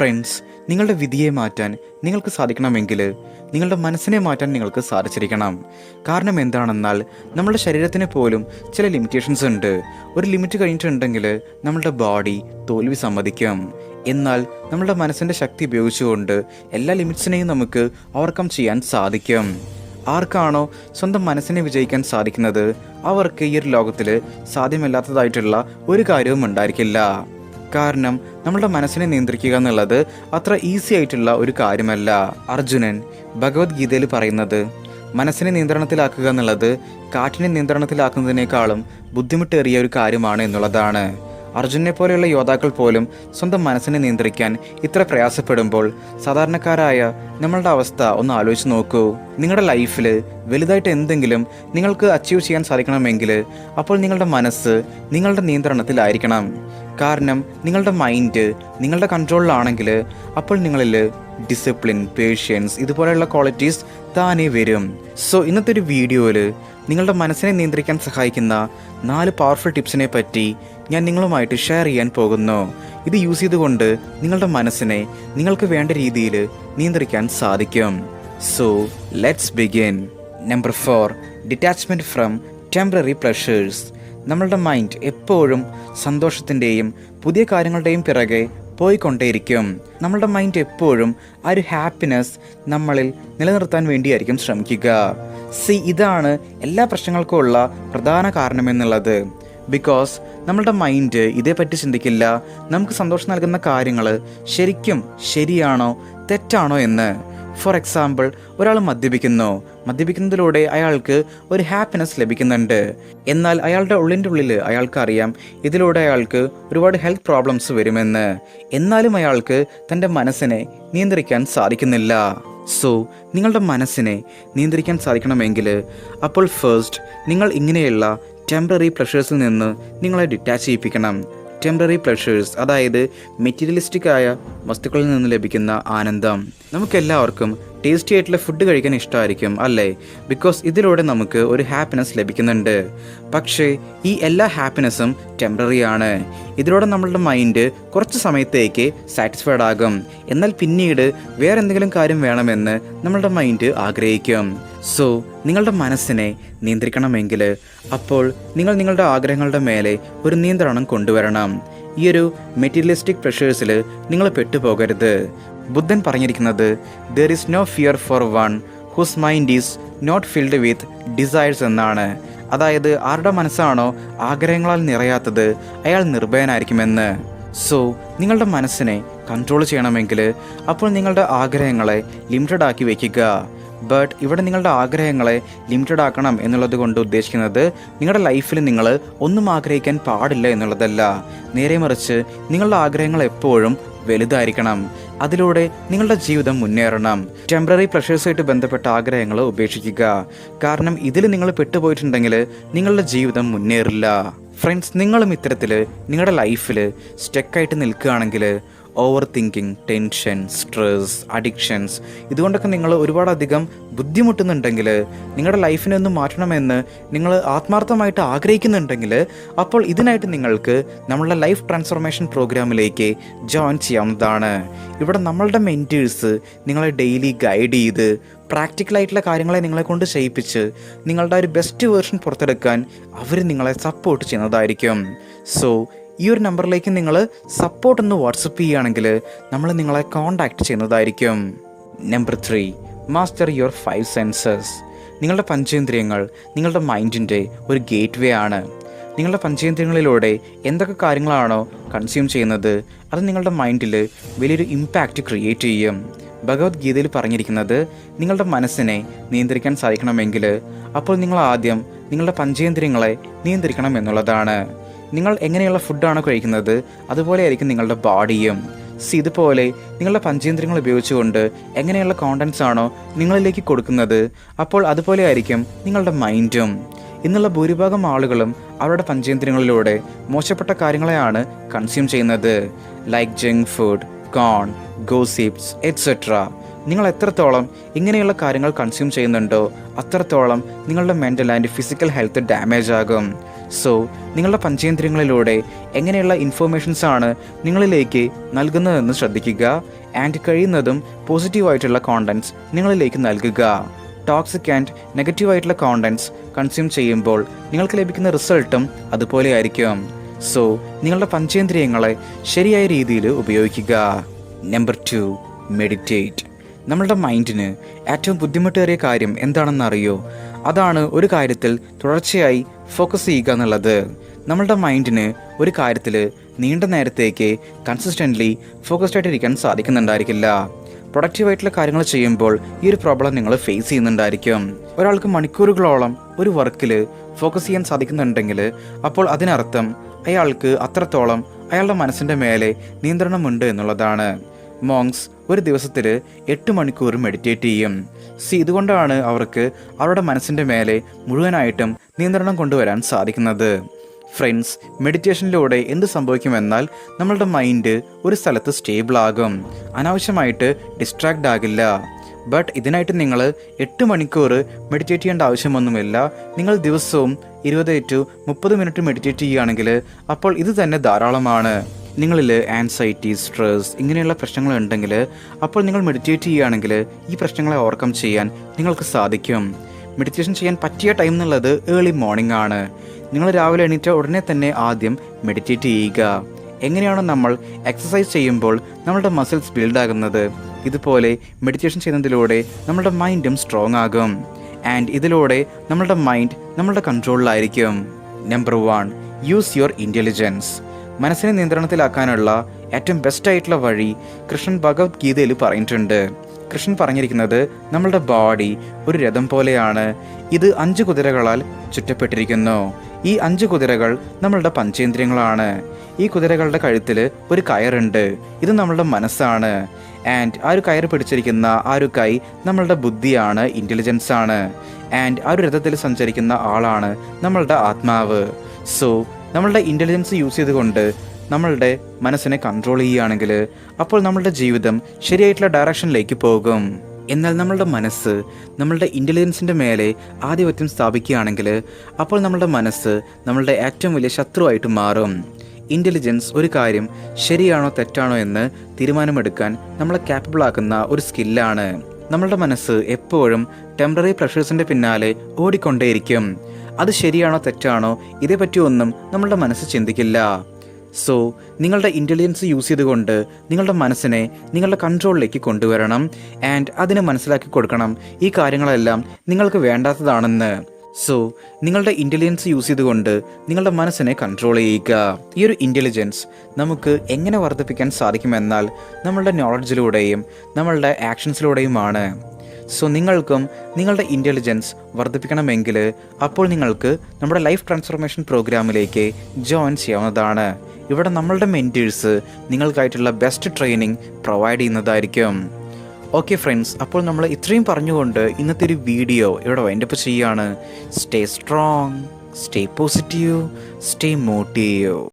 Friends നിങ്ങളുടെ വിധിയെ മാറ്റാൻ നിങ്ങൾക്ക് സാധിക്കണമെങ്കിൽ നിങ്ങളുടെ മനസ്സിനെ മാറ്റാൻ നിങ്ങൾക്ക് സാധിച്ചിരിക്കണം. കാരണം എന്താണെന്നാൽ നമ്മുടെ ശരീരത്തിന് പോലും ചില ലിമിറ്റേഷൻസ് ഉണ്ട്. ഒരു ലിമിറ്റ് കഴിഞ്ഞിട്ടുണ്ടെങ്കിൽ നമ്മളുടെ ബോഡി തോൽവി സമ്മതിക്കും. എന്നാൽ നമ്മുടെ മനസ്സിന്റെ ശക്തി ഉപയോഗിച്ചുകൊണ്ട് എല്ലാ ലിമിറ്റ്സിനെയും നമുക്ക് ഓവർകം ചെയ്യാൻ സാധിക്കും. ആർക്കാണോ സ്വന്തം മനസ്സിനെ വിജയിക്കാൻ സാധിക്കുന്നത്? അവർക്ക് ഈ ഒരു ലോകത്തിൽ സാധ്യമല്ലാത്തതായിട്ടുള്ള ഒരു കാര്യവും ഉണ്ടായിരിക്കില്ല. കാരണം നമ്മളുടെ മനസ്സിനെ നിയന്ത്രിക്കുക എന്നുള്ളത് അത്ര ഈസി ആയിട്ടുള്ള ഒരു കാര്യമല്ല. അർജുനൻ ഭഗവത്ഗീതയിൽ പറയുന്നത് മനസ്സിനെ നിയന്ത്രണത്തിലാക്കുക എന്നുള്ളത് കാറ്റിനെ നിയന്ത്രണത്തിലാക്കുന്നതിനേക്കാളും ബുദ്ധിമുട്ടേറിയ ഒരു കാര്യമാണ് എന്നുള്ളതാണ്. അർജുനെ പോലെയുള്ള യോദ്ധാക്കൾ പോലും സ്വന്തം മനസ്സിനെ നിയന്ത്രിക്കാൻ ഇത്ര പ്രയാസപ്പെടുമ്പോൾ സാധാരണക്കാരായ നമ്മളുടെ അവസ്ഥ ഒന്ന് ആലോചിച്ച് നോക്കൂ. നിങ്ങളുടെ ലൈഫിൽ വലുതായിട്ട് എന്തെങ്കിലും നിങ്ങൾക്ക് അച്ചീവ് ചെയ്യാൻ സാധിക്കണമെങ്കിൽ അപ്പോൾ നിങ്ങളുടെ മനസ്സ് നിങ്ങളുടെ നിയന്ത്രണത്തിലായിരിക്കണം. കാരണം നിങ്ങളുടെ മൈൻഡ് നിങ്ങളുടെ കൺട്രോളിലാണെങ്കിൽ അപ്പോൾ നിങ്ങളിൽ ഡിസിപ്ലിൻ പേഷ്യൻസ് ഇതുപോലെയുള്ള ക്വാളിറ്റീസ് താനേ വരും. സോ ഇന്നത്തെ ഒരു വീഡിയോയിൽ നിങ്ങളുടെ മനസ്സിനെ നിയന്ത്രിക്കാൻ സഹായിക്കുന്ന നാല് പവർഫുൾ ടിപ്സിനെ പറ്റി ഞാൻ നിങ്ങളുമായിട്ട് ഷെയർ ചെയ്യാൻ പോകുന്നു. ഇത് യൂസ് ചെയ്തുകൊണ്ട് നിങ്ങളുടെ മനസ്സിനെ നിങ്ങൾക്ക് വേണ്ട രീതിയിൽ നിയന്ത്രിക്കാൻ സാധിക്കും. So let's begin number four detachment from temporary pleasures നമ്മളുടെ മൈൻഡ് എപ്പോഴും സന്തോഷത്തിന്റെയും പുതിയ കാര്യങ്ങളുടെയും പിറകെ പോയിക്കൊണ്ടേയിരിക്കും. നമ്മളുടെ മൈൻഡ് എപ്പോഴും ആ ഒരു ഹാപ്പിനെസ് നമ്മളിൽ നിലനിർത്താൻ വേണ്ടിയായിരിക്കും ശ്രമിക്കുക. സി ഇതാണ് എല്ലാ പ്രശ്നങ്ങൾക്കും ഉള്ള പ്രധാന കാരണമെന്നുള്ളത്. ബിക്കോസ് നമ്മളുടെ മൈൻഡ് ഇതേപ്പറ്റി ചിന്തിക്കില്ല. നമുക്ക് സന്തോഷം നൽകുന്ന കാര്യങ്ങൾ ശരിക്കും ശരിയാണോ തെറ്റാണോ എന്ന്. ഫോർ എക്സാമ്പിൾ ഒരാൾ മദ്യപിക്കുന്നു. മദ്യപിക്കുന്നതിലൂടെ അയാൾക്ക് ഒരു ഹാപ്പിനെസ് ലഭിക്കുന്നുണ്ട്. എന്നാൽ അയാളുടെ ഉള്ളിന്റെ ഉള്ളിൽ അയാൾക്ക് അറിയാം ഇതിലൂടെ അയാൾക്ക് ഒരുപാട് ഹെൽത്ത് പ്രോബ്ലംസ് വരുമെന്ന്. എന്നാലും അയാൾക്ക് തന്റെ മനസ്സിനെ നിയന്ത്രിക്കാൻ സാധിക്കുന്നില്ല. സോ നിങ്ങളുടെ മനസ്സിനെ നിയന്ത്രിക്കാൻ സാധിക്കണമെങ്കിൽ അപ്പോൾ ഫസ്റ്റ് നിങ്ങൾ ഇങ്ങനെയുള്ള ടെമ്പററി പ്രഷേഴ്സിൽ നിന്ന് നിങ്ങളെ ഡിറ്റാച്ച് ചെയ്യിപ്പിക്കണം. ടെമ്പററി പ്ലഷേഴ്സ് അതായത് മെറ്റീരിയലിസ്റ്റിക് ആയ വസ്തുക്കളിൽ നിന്ന് ലഭിക്കുന്ന ആനന്ദം. നമുക്കെല്ലാവർക്കും ടേസ്റ്റി ആയിട്ടുള്ള ഫുഡ് കഴിക്കാൻ ഇഷ്ടമായിരിക്കും അല്ലേ? ബിക്കോസ് ഇതിലൂടെ നമുക്ക് ഒരു ഹാപ്പിനെസ് ലഭിക്കുന്നുണ്ട്. പക്ഷേ ഈ എല്ലാ ഹാപ്പിനെസ്സും ടെമ്പററി ആണ്. ഇതിലൂടെ നമ്മളുടെ മൈൻഡ് കുറച്ച് സമയത്തേക്ക് സാറ്റിസ്ഫൈഡ് ആകും. എന്നാൽ പിന്നീട് വേറെ എന്തെങ്കിലും കാര്യം വേണമെന്ന് നമ്മളുടെ മൈൻഡ് ആഗ്രഹിക്കും. സോ നിങ്ങളുടെ മനസ്സിനെ നിയന്ത്രിക്കണമെങ്കിൽ അപ്പോൾ നിങ്ങൾ നിങ്ങളുടെ ആഗ്രഹങ്ങളുടെ മേലെ ഒരു നിയന്ത്രണം കൊണ്ടുവരണം. ഈ ഒരു മെറ്റീരിയലിസ്റ്റിക് പ്രഷേഴ്സിൽ നിങ്ങൾ പെട്ടുപോകരുത്. ബുദ്ധൻ പറഞ്ഞിരിക്കുന്നത് there is no fear for one whose mind is not filled with desires എന്നാണ്. അതായത് ആരുടെ മനസ്സാണോ ആഗ്രഹങ്ങളാൽ നിറയാത്തത് അയാൾ നിർഭയനായിരിക്കുമെന്ന്. സോ നിങ്ങളുടെ മനസ്സിനെ കൺട്രോൾ ചെയ്യണമെങ്കിൽ അപ്പോൾ നിങ്ങളുടെ ആഗ്രഹങ്ങളെ ലിമിറ്റഡ് ആക്കി വയ്ക്കുക. ബട്ട് ഇവിടെ നിങ്ങളുടെ ആഗ്രഹങ്ങളെ ലിമിറ്റഡ് ആക്കണം എന്നുള്ളത് കൊണ്ട് ഉദ്ദേശിക്കുന്നത് നിങ്ങളുടെ ലൈഫിൽ നിങ്ങൾ ഒന്നും ആഗ്രഹിക്കാൻ പാടില്ല എന്നുള്ളതല്ല. നേരെ മറിച്ച് നിങ്ങളുടെ ആഗ്രഹങ്ങൾ എപ്പോഴും വലുതായിരിക്കണം. അതിലൂടെ നിങ്ങളുടെ ജീവിതം മുന്നേറണം. ടെമ്പററി പ്രഷേഴ്സായിട്ട് ബന്ധപ്പെട്ട ആഗ്രഹങ്ങൾ ഉപേക്ഷിക്കുക. കാരണം ഇതിൽ നിങ്ങൾ പെട്ടുപോയിട്ടുണ്ടെങ്കിൽ നിങ്ങളുടെ ജീവിതം മുന്നേറില്ല. ഫ്രണ്ട്സ് നിങ്ങളും ഇത്തരത്തിൽ നിങ്ങളുടെ ലൈഫിൽ സ്റ്റെക്കായിട്ട് നിൽക്കുകയാണെങ്കിൽ over thinking tension stress addictions ഇതുകൊണ്ടൊക്കെ നിങ്ങൾ ഒരുപാടധികം ബുദ്ധിമുട്ടുന്നുണ്ടെങ്കിൽ നിങ്ങളുടെ ലൈഫിനെ ഒന്ന് മാറ്റണമെന്ന് നിങ്ങൾ ആത്മാർത്ഥമായിട്ട് ആഗ്രഹിക്കുന്നുണ്ടെങ്കിൽ അപ്പോൾ ഇതിനായിട്ട് നിങ്ങൾക്ക് നമ്മളുടെ ലൈഫ് ട്രാൻസ്ഫോർമേഷൻ പ്രോഗ്രാമിലേക്ക് ജോയിൻ ചെയ്യാവുന്നതാണ്. ഇവിടെ നമ്മളുടെ മെന്റേഴ്സ് നിങ്ങളെ ഡെയിലി ഗൈഡ് ചെയ്ത് പ്രാക്ടിക്കലായിട്ടുള്ള കാര്യങ്ങളെ നിങ്ങളെ കൊണ്ട് ചെയ്യിപ്പിച്ച് നിങ്ങളുടെ ഒരു ബെസ്റ്റ് വേർഷൻ പുറത്തെടുക്കാൻ അവർ നിങ്ങളെ സപ്പോർട്ട് ചെയ്യുന്നതായിരിക്കും. സോ ഈ ഒരു നമ്പറിലേക്ക് നിങ്ങൾ സപ്പോർട്ട് ഒന്ന് വാട്സപ്പ് ചെയ്യുകയാണെങ്കിൽ നമ്മൾ നിങ്ങളെ കോൺടാക്റ്റ് ചെയ്യുന്നതായിരിക്കും. Number three master your five senses നിങ്ങളുടെ പഞ്ചേന്ദ്രിയങ്ങൾ നിങ്ങളുടെ മൈൻഡിന്റെ ഒരു ഗേറ്റ് വേ ആണ്. നിങ്ങളുടെ പഞ്ചേന്ദ്രിയങ്ങളിലൂടെ എന്തൊക്കെ കാര്യങ്ങളാണോ കൺസ്യൂം ചെയ്യുന്നത് അത് നിങ്ങളുടെ മൈൻഡിൽ വലിയൊരു ഇമ്പാക്റ്റ് ക്രിയേറ്റ് ചെയ്യും. ഭഗവത്ഗീതയിൽ പറഞ്ഞിരിക്കുന്നത് നിങ്ങളുടെ മനസ്സിനെ നിയന്ത്രിക്കാൻ സാധിക്കണമെങ്കിൽ അപ്പോൾ നിങ്ങൾ ആദ്യം നിങ്ങളുടെ പഞ്ചേന്ദ്രിയങ്ങളെ നിയന്ത്രിക്കണം എന്നുള്ളതാണ്. നിങ്ങൾ എങ്ങനെയുള്ള ഫുഡാണ് കഴിക്കുന്നത്? അതുപോലെ ആയിരിക്കും നിങ്ങളുടെ ബോഡിയും. സി ഇതുപോലെ നിങ്ങളുടെ പഞ്ചേന്ദ്രിയങ്ങൾ ഉപയോഗിച്ചുകൊണ്ട് എങ്ങനെയുള്ള കോണ്ടൻസ് ആണോ നിങ്ങളിലേക്ക് കൊടുക്കുന്നത്? അപ്പോൾ അതുപോലെ ആയിരിക്കും നിങ്ങളുടെ മൈൻഡും ഇന്നുള്ള ഭൂരിഭാഗം ആളുകളും അവരുടെ പഞ്ചേന്ദ്രിയങ്ങളിലൂടെ മോശപ്പെട്ട കാര്യങ്ങളെയാണ് കൺസ്യൂം ചെയ്യുന്നത്. ലൈക്ക് ജങ്ക് ഫുഡ് കോൺ ഗോസിപ്സ് എറ്റ്സെട്ര നിങ്ങൾ എത്രത്തോളം ഇങ്ങനെയുള്ള കാര്യങ്ങൾ കൺസ്യൂം ചെയ്യുന്നുണ്ടോ അത്രത്തോളം നിങ്ങളുടെ mental and physical health damage ആകും. സോ നിങ്ങളുടെ പഞ്ചേന്ദ്രിയങ്ങളിലൂടെ എങ്ങനെയുള്ള ഇൻഫോർമേഷൻസ് ആണ് നിങ്ങളിലേക്ക് നൽകുന്നതെന്ന് ശ്രദ്ധിക്കുക ആൻഡ് കഴിയുന്നതും പോസിറ്റീവായിട്ടുള്ള കോണ്ടൻസ് നിങ്ങളിലേക്ക് നൽകുക. ടോക്സിക് ആൻഡ് നെഗറ്റീവായിട്ടുള്ള കോണ്ടൻസ് കൺസ്യൂം ചെയ്യുമ്പോൾ നിങ്ങൾക്ക് ലഭിക്കുന്ന റിസൾട്ടും അതുപോലെ ആയിരിക്കും. സോ നിങ്ങളുടെ പഞ്ചേന്ദ്രിയങ്ങളെ ശരിയായ രീതിയിൽ ഉപയോഗിക്കുക. നമ്പർ ടു മെഡിറ്റേറ്റ് നമ്മളുടെ മൈൻഡിന് ഏറ്റവും ബുദ്ധിമുട്ടേറിയ കാര്യം എന്താണെന്ന് അറിയോ അതാണ് ഒരു കാര്യത്തിൽ തുടർച്ചയായി ഫോക്കസ് ചെയ്യുക എന്നുള്ളത് നമ്മളുടെ മൈൻഡിന് ഒരു കാര്യത്തിൽ നീണ്ട നേരത്തേക്ക് കൺസിസ്റ്റന്റ്ലി ഫോക്കസ്ഡ് ആയിട്ടിരിക്കാൻ സാധിക്കുന്നുണ്ടായിരിക്കില്ല. പ്രൊഡക്റ്റീവായിട്ടുള്ള കാര്യങ്ങൾ ചെയ്യുമ്പോൾ ഈ ഒരു പ്രോബ്ലം നിങ്ങൾ ഫേസ് ചെയ്യുന്നുണ്ടായിരിക്കും. ഒരാൾക്ക് മണിക്കൂറുകളോളം ഒരു വർക്കിൽ ഫോക്കസ് ചെയ്യാൻ സാധിക്കുന്നുണ്ടെങ്കിൽ അപ്പോൾ അതിനർത്ഥം അയാൾക്ക് അത്രത്തോളം അയാളുടെ മനസ്സിന്റെ മേലെ നിയന്ത്രണമുണ്ട് എന്നുള്ളതാണ്. മോങ്സ് ഒരു ദിവസത്തിൽ എട്ട് മണിക്കൂർ മെഡിറ്റേറ്റ് ചെയ്യും. സി ഇതുകൊണ്ടാണ് അവർക്ക് അവരുടെ മനസ്സിന്റെ മേലെ മുഴുവനായിട്ടും നിയന്ത്രണം കൊണ്ടുവരാൻ സാധിക്കുന്നത്. ഫ്രണ്ട്സ് മെഡിറ്റേഷനിലൂടെ എന്ത് സംഭവിക്കുമെന്നാൽ നമ്മളുടെ മൈൻഡ് ഒരു സ്ഥലത്ത് സ്റ്റേബിൾ ആകും. അനാവശ്യമായിട്ട് ഡിസ്ട്രാക്റ്റ് ആകില്ല. ബട്ട് ഇതിനായിട്ട് നിങ്ങൾ എട്ട് മണിക്കൂർ മെഡിറ്റേറ്റ് ചെയ്യേണ്ട ആവശ്യമൊന്നുമില്ല. നിങ്ങൾ ദിവസവും ഇരുപത് ടു മുപ്പത് മിനിറ്റ് മെഡിറ്റേറ്റ് ചെയ്യുകയാണെങ്കിൽ അപ്പോൾ ഇത് തന്നെ ധാരാളമാണ്. നിങ്ങളിൽ ആൻസൈറ്റി സ്ട്രെസ് ഇങ്ങനെയുള്ള പ്രശ്നങ്ങൾ ഉണ്ടെങ്കിൽ അപ്പോൾ നിങ്ങൾ മെഡിറ്റേറ്റ് ചെയ്യുകയാണെങ്കിൽ ഈ പ്രശ്നങ്ങളെ ഓവർകം ചെയ്യാൻ നിങ്ങൾക്ക് സാധിക്കും. മെഡിറ്റേഷൻ ചെയ്യാൻ പറ്റിയ ടൈം എന്നുള്ളത് ഏർലി മോർണിംഗ് ആണ്. നിങ്ങൾ രാവിലെ എണീറ്റ ഉടനെ തന്നെ ആദ്യം മെഡിറ്റേറ്റ് ചെയ്യുക. എങ്ങനെയാണ് നമ്മൾ എക്സസൈസ് ചെയ്യുമ്പോൾ നമ്മളുടെ മസിൽസ് ബിൽഡാകുന്നത് ഇതുപോലെ മെഡിറ്റേഷൻ ചെയ്യുന്നതിലൂടെ നമ്മുടെ മൈൻഡും സ്ട്രോങ് ആകും. ആൻഡ് ഇതിലൂടെ നമ്മളുടെ മൈൻഡ് നമ്മളുടെ കൺട്രോളിലായിരിക്കും number one use your intelligence മനസ്സിനെ നിയന്ത്രണത്തിലാക്കാനുള്ള ഏറ്റവും ബെസ്റ്റ് ആയിട്ടുള്ള വഴി കൃഷ്ണൻ ഭഗവത്ഗീതയിൽ പറഞ്ഞിട്ടുണ്ട്. കൃഷ്ണൻ പറഞ്ഞിരിക്കുന്നത് നമ്മളുടെ ബോഡി ഒരു രഥം പോലെയാണ്. ഇത് അഞ്ച് കുതിരകളാൽ ചുറ്റപ്പെട്ടിരിക്കുന്നു. ഈ അഞ്ച് കുതിരകൾ നമ്മളുടെ പഞ്ചേന്ദ്രിയങ്ങളാണ്. ഈ കുതിരകളുടെ കഴുത്തിൽ ഒരു കയറുണ്ട്. ഇത് നമ്മളുടെ മനസ്സാണ്. ആൻഡ് ആ ഒരു കയർ പിടിച്ചിരിക്കുന്ന ആ ഒരു കൈ നമ്മളുടെ ബുദ്ധിയാണ് ഇന്റലിജൻസ് ആണ്. ആൻഡ് ആ ഒരു രഥത്തിൽ സഞ്ചരിക്കുന്ന ആളാണ് നമ്മളുടെ ആത്മാവ്. സോ നമ്മളുടെ ഇന്റലിജൻസ് യൂസ് ചെയ്തുകൊണ്ട് നമ്മളുടെ മനസ്സിനെ കൺട്രോൾ ചെയ്യുകയാണെങ്കിൽ അപ്പോൾ നമ്മളുടെ ജീവിതം ശരിയായിട്ടുള്ള ഡയറക്ഷനിലേക്ക് പോകും. എന്നാൽ നമ്മളുടെ മനസ്സ് നമ്മളുടെ ഇന്റലിജൻസിന്റെ മേലെ ആധിപത്യം സ്ഥാപിക്കുകയാണെങ്കിൽ അപ്പോൾ നമ്മളുടെ മനസ്സ് നമ്മളുടെ ഏറ്റവും വലിയ ശത്രുവായിട്ട് മാറും. ഇന്റലിജൻസ് ഒരു കാര്യം ശരിയാണോ തെറ്റാണോ എന്ന് തീരുമാനമെടുക്കാൻ നമ്മളെ ക്യാപ്പബിൾ ആക്കുന്ന ഒരു സ്കില്ലാണ് നമ്മളുടെ മനസ്സ് എപ്പോഴും ടെമ്പററി പ്രഷേഴ്സിന്റെ പിന്നാലെ ഓടിക്കൊണ്ടേയിരിക്കും. അത് ശരിയാണോ തെറ്റാണോ ഇതേപ്പറ്റി ഒന്നും നമ്മളുടെ മനസ്സ് ചിന്തിക്കില്ല. സോ നിങ്ങളുടെ ഇന്റലിജൻസ് യൂസ് ചെയ്തുകൊണ്ട് നിങ്ങളുടെ മനസ്സിനെ നിങ്ങളുടെ കൺട്രോളിലേക്ക് കൊണ്ടുവരണം ആൻഡ് അതിനെ മനസ്സിലാക്കി കൊടുക്കണം. ഈ കാര്യങ്ങളെല്ലാം നിങ്ങൾക്ക് വേണ്ടാത്തതാണെന്ന്. സോ നിങ്ങളുടെ ഇന്റലിജൻസ് യൂസ് ചെയ്തുകൊണ്ട് നിങ്ങളുടെ മനസ്സിനെ കൺട്രോൾ ചെയ്യുക. ഈ ഒരു ഇന്റലിജൻസ് നമുക്ക് എങ്ങനെ വർദ്ധിപ്പിക്കാൻ സാധിക്കുമെന്നാൽ നമ്മളുടെ നോളജിലൂടെയും നമ്മളുടെ ആക്ഷൻസിലൂടെയുമാണ് സോ നിങ്ങൾക്കും നിങ്ങളുടെ ഇന്റലിജൻസ് വർദ്ധിപ്പിക്കണമെങ്കിൽ അപ്പോൾ നിങ്ങൾക്ക് നമ്മുടെ ലൈഫ് ട്രാൻസ്ഫോർമേഷൻ പ്രോഗ്രാമിലേക്ക് ജോയിൻ ചെയ്യാവുന്നതാണ്. ഇവിടെ നമ്മളുടെ മെന്റേഴ്സ് നിങ്ങൾക്കായിട്ടുള്ള ബെസ്റ്റ് ട്രെയിനിങ് പ്രൊവൈഡ് ചെയ്യുന്നതായിരിക്കും. ഓക്കെ ഫ്രണ്ട്സ് അപ്പോൾ നമ്മൾ ഇത്രയും പറഞ്ഞുകൊണ്ട് ഇന്നത്തെ ഒരു വീഡിയോ ഇവിടെ വൈൻഡപ്പ് ചെയ്യാണ് stay strong stay positive stay motive